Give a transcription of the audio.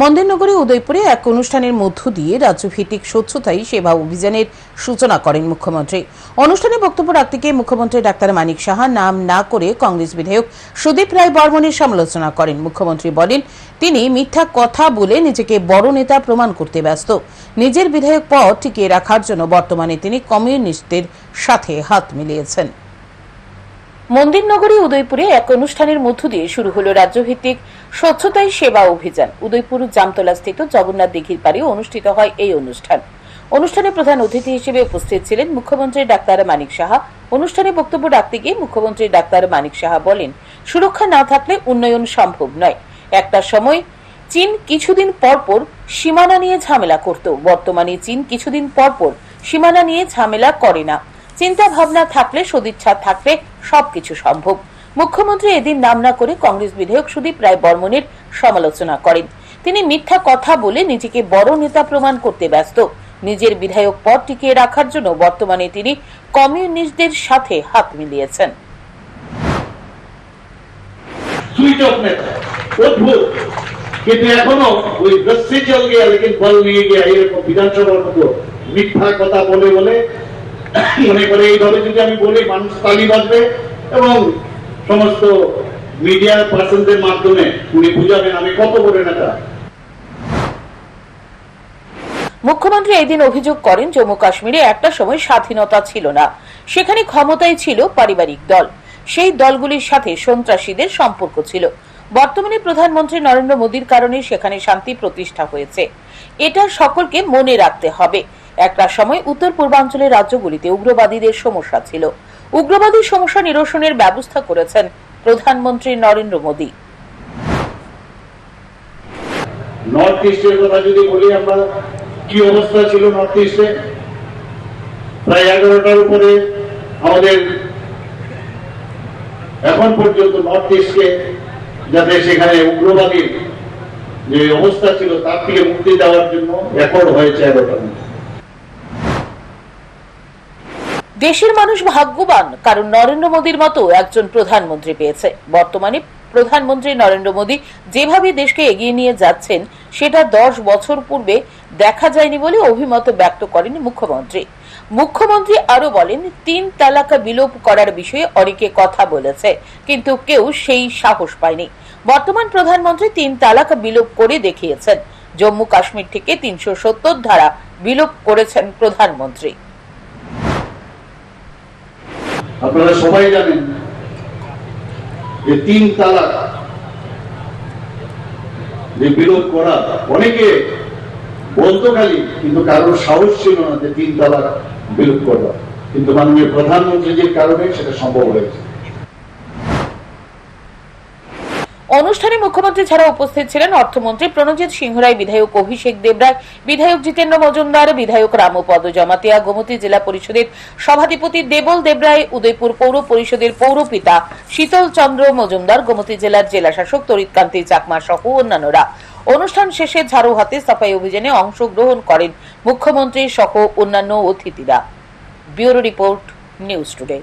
মন্দিরনগরী উদয়পুরে এক অনুষ্ঠানের মধ্য দিয়ে রাজ্যভিত্তিক স্বচ্ছতাই সেবা অভিযানের সূচনা করেন মুখ্যমন্ত্রী। অনুষ্ঠানে বক্তব্য রাখতে গিয়ে মুখ্যমন্ত্রী ডাক্তার মানিক সাহা নাম না করে কংগ্রেস বিধায়ক সুদীপ রায় বর্মনের সমালোচনা করেন। মুখ্যমন্ত্রী বলেন, তিনি মিথ্যা কথা বলে নিজেকে বড় নেতা প্রমাণ করতে ব্যস্ত। নিজের বিধায়ক পদ টিকিয়ে রাখার জন্য বর্তমানে তিনি কমিউনিস্টদের সাথে হাত মিলিয়েছেন। মন্দিরনগরী উদয়পুরে এক অনুষ্ঠানের মধ্য দিয়ে শুরু হলো রাজ্যভিত্তিক স্বচ্ছতাই সেবা অভিযান। উদয়পুর জামতলা স্থিত জগন্নাথ দিঘির পাড়ে অনুষ্ঠিত হয় এই অনুষ্ঠান। অনুষ্ঠানে প্রধান অতিথি হিসেবে উপস্থিত ছিলেন মুখ্যমন্ত্রী ডাক্তার মানিক সাহা। অনুষ্ঠানে বক্তব্য রাখতে গিয়ে মুখ্যমন্ত্রী ডাক্তার মানিক সাহা বলেন, সুরক্ষা না থাকলে উন্নয়ন সম্ভব নয়। একটা সময় চীন কিছুদিন পরপর সীমানা নিয়ে ঝামেলা করত। বর্তমানে চীন কিছুদিন পরপর সীমানা নিয়ে ঝামেলা করে না। চিন্তা ভাবনা থাকলে সদিচ্ছা থাকলে সবকিছু সম্ভব। মুখ্যমন্ত্রী এদিন নাম না করে কংগ্রেস বিধায়ক সুদীপ রায় বর্মনের সমালোচনা করেন। তিনি মিথ্যা কথা বলে নিজেকে বড় নেতা প্রমাণ করতে ব্যস্ত। নিজের বিধায়ক পদ টিকিয়ে রাখার জন্য বর্তমানে তিনি কমিউনিস্টদের সাথে হাত মিলিয়েছেন। কিন্তু এখনও ওই রস্সি চল গিয়া লেকিন বল নিয়ে গিয়া এরকম বিধানসভার মতো মিথ্যা কথা বলে বলে মনে করে এইভাবে যদি আমি বলি, মানুষ তালি বাজবে এবং সমস্ত মিডিয়া পার্সনদের মাধ্যমে উনি বুঝাবেন, আমি কত বড় নেতা। মুখ্যমন্ত্রী এদিন অভিযোগ করেন, জম্মু কাশ্মীরে একটা সময় স্বাধীনতা ছিল না। সেখানে ক্ষমতায় ছিল পারিবারিক দল। সেই দলগুলির সাথে সন্ত্রাসীদের সম্পর্ক ছিল। বর্তমানে প্রধানমন্ত্রী নরেন্দ্র মোদীর কারণে সেখানে শান্তি প্রতিষ্ঠা হয়েছে। এটা সকলকে মনে রাখতে হবে। একটা সময় উত্তর পূর্বাঞ্চলের রাজ্যগুলিতে উগ্রবাদীদের সমস্যা ছিল। উগ্রবাদী সমস্যা নিরসনের ব্যবস্থা করেছেন প্রধানমন্ত্রী নরেন্দ্র মোদী। নর্থ ইস্টের কথা যদি বলি, আমরা কি অবস্থা ছিল নর্থ ইস্টে প্রায় এগারোটার উপরে আমাদের এখন পর্যন্ত নর্থ ইস্টকে যাতে সেখানে উগ্রবাদীর যে অবস্থা ছিল, তার থেকে মুক্তি দেওয়ার জন্য রেকর্ড হয়েছে এগারোটার মধ্যে। দেশের মানুষ ভাগ্যবান, কারণ নরেন্দ্র মোদীর মতো একজন প্রধানমন্ত্রী পেয়েছে। বর্তমানে প্রধানমন্ত্রী নরেন্দ্র মোদী যেভাবে দেশকে এগিয়ে নিয়ে যাচ্ছেন, সেটা দশ বছর পূর্বে দেখা যায়নি বলে অভিমত ব্যক্ত করেন মুখ্যমন্ত্রী। মুখ্যমন্ত্রী আরও বলেন, তিন তালাকা বিলোপ করার বিষয়ে অনেকে কথা বলেছে, কিন্তু কেউ সেই সাহস পায়নি। বর্তমান প্রধানমন্ত্রী তিন তালাকা বিলোপ করে দেখিয়েছেন। জম্মু কাশ্মীর থেকে তিনশো সত্তর ধারা বিলোপ করেছেন প্রধানমন্ত্রী। আপনারা সবাই জানেন যে তিন তালাক যে বিরোধ করা, অনেকে বলতো খালি, কিন্তু কারোর সাহস ছিল না যে তিন তালাক বিরোধ করা কিন্তু মাননীয় যে কারণে সেটা সম্ভব হয়েছে। অনুষ্ঠানে মুখ্যমন্ত্রী ছাড়া উপস্থিত ছিলেন অর্থমন্ত্রী প্রণজিৎ সিংহরায় বিধায়ক অভিষেক দেবরায় বিধায়ক জিতেন্দ্র মজুমদার, বিধায়ক রামপদ জমাতিয়া গোমতী জেলা পরিষদের সভাধিপতি দেবল দেবরায় উদয়পুর পৌর পরিষদের পৌরপিতা শীতল চন্দ্র মজুমদার, গোমতী জেলার জেলাশাসক তরিতকান্তি চাকমা সহ অন্যান্যরা। অনুষ্ঠান শেষে ঝাড়ু হাতে সাফাই অভিযানে অংশগ্রহণ করেন মুখ্যমন্ত্রী সহ অন্যান্য অতিথিরা। Bureau report, news today.